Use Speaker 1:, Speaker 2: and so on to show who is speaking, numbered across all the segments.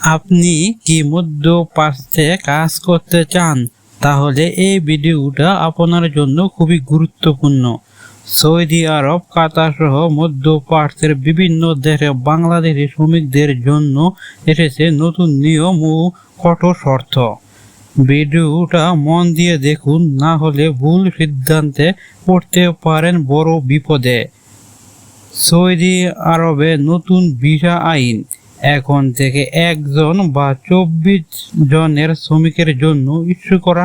Speaker 1: আপনি কি মধ্যপ্রাচ্যে কাজ করতে চান? তাহলে এই ভিডিওটা আপনার জন্য খুবই গুরুত্বপূর্ণ। সৌদি আরব, কাতার সহ মধ্যপ্রাচ্যের বিভিন্ন দেশে বাংলাদেশি শ্রমিকদের জন্য এসেছে নতুন নিয়ম ও কঠোর শর্ত। ভিডিওটা মন দিয়ে দেখুন, না হলে ভুল সিদ্ধান্তে পড়তে পারেন বড় বিপদে। সৌদি আরবে নতুন ভিসা আইন। এখন থেকে একজন বা চব্বিশ জনের শ্রমিকের জন্য ইস্যু করা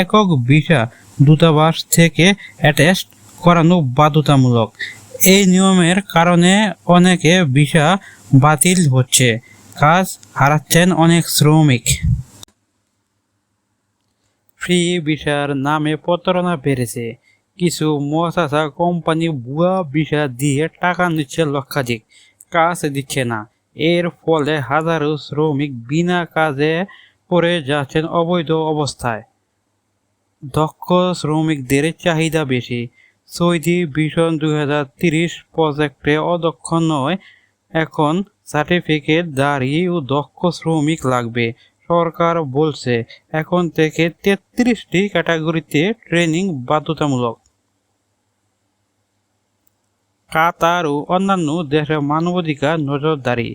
Speaker 1: একক ভিসা দূতাবাস থেকে অ্যাটেস্ট করানো বাধ্যতামূলক। এই নিয়মের কারণে অনেকে ভিসা বাতিল হচ্ছে। কাজ হারাচ্ছেন অনেক শ্রমিক। ফ্রি ভিসার নামে প্রতারণা বেড়েছে। কিছু মহাশাসা কোম্পানি ভুয়া ভিসা দিয়ে টাকা নিচ্ছে লক্ষাধিক। কাজ দিচ্ছে না। এর ফলে হাজারো শ্রমিক বিনা কাজে পড়ে যাচ্ছেন অবৈধ অবস্থায়। দক্ষ শ্রমিকদের চাহিদা বেশি। সৌদি ভিশন দুই হাজার তিরিশ প্রজেক্টে অদক্ষ নয়, এখন সার্টিফিকেট দাঁড়ি ও দক্ষ শ্রমিক লাগবে, সরকার বলছে। এখন থেকে তেত্রিশটি ক্যাটাগরিতে ট্রেনিং বাধ্যতামূলক। কাতার ও অন্যান্য দেশের মানবাধিকার নজরদারি।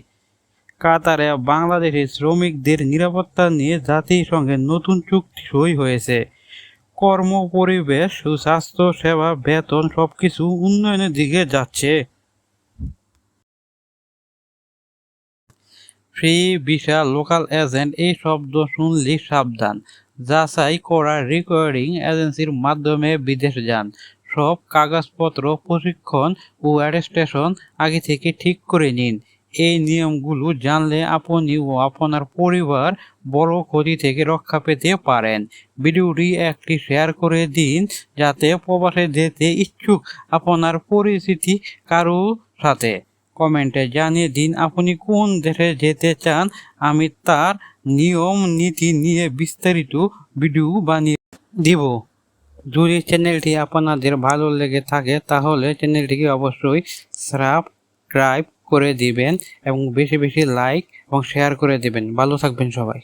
Speaker 1: কাতারে বাংলাদেশি শ্রমিকদের নিরাপত্তা নিয়ে জাতিসংঘের নতুন চুক্তি সই হয়েছে। কর্ম, পরিবেশ ও স্বাস্থ্য, সেবা, বেতন সবকিছু উন্নয়নের দিকে যাচ্ছে। ফ্রি ভিসা লোকাল এজেন্ট, এই শব্দ শুনলে সাবধান। যাচাই করা রিকোয়ারিং এজেন্সির মাধ্যমে বিদেশ যান। সব কাগজপত্র, প্রশিক্ষণ ও অ্যাটেস্টেশন আগে থেকে ঠিক করে নিন। এই নিয়মগুলো জানলে আপনি ও আপনার পরিবার বড় ক্ষতি থেকে রক্ষা পেতে পারেন। ভিডিওটি একটি শেয়ার করে দিন যাতে প্রবাসে যেতে ইচ্ছুক আপনার পরিচিতি কারও সাথে। কমেন্টে জানিয়ে দিন আপনি কোন দেশে যেতে চান। আমি তার নিয়ম নীতি নিয়ে বিস্তারিত ভিডিও বানিয়ে দিব। যদি চ্যানেলটি আপনাদের ভালো লেগে থাকে তাহলে চ্যানেলটিকে অবশ্যই সাবস্ক্রাইব করে দিবেন এবং বেশি বেশি লাইক এবং শেয়ার করে দিবেন। ভালো থাকবেন সবাই।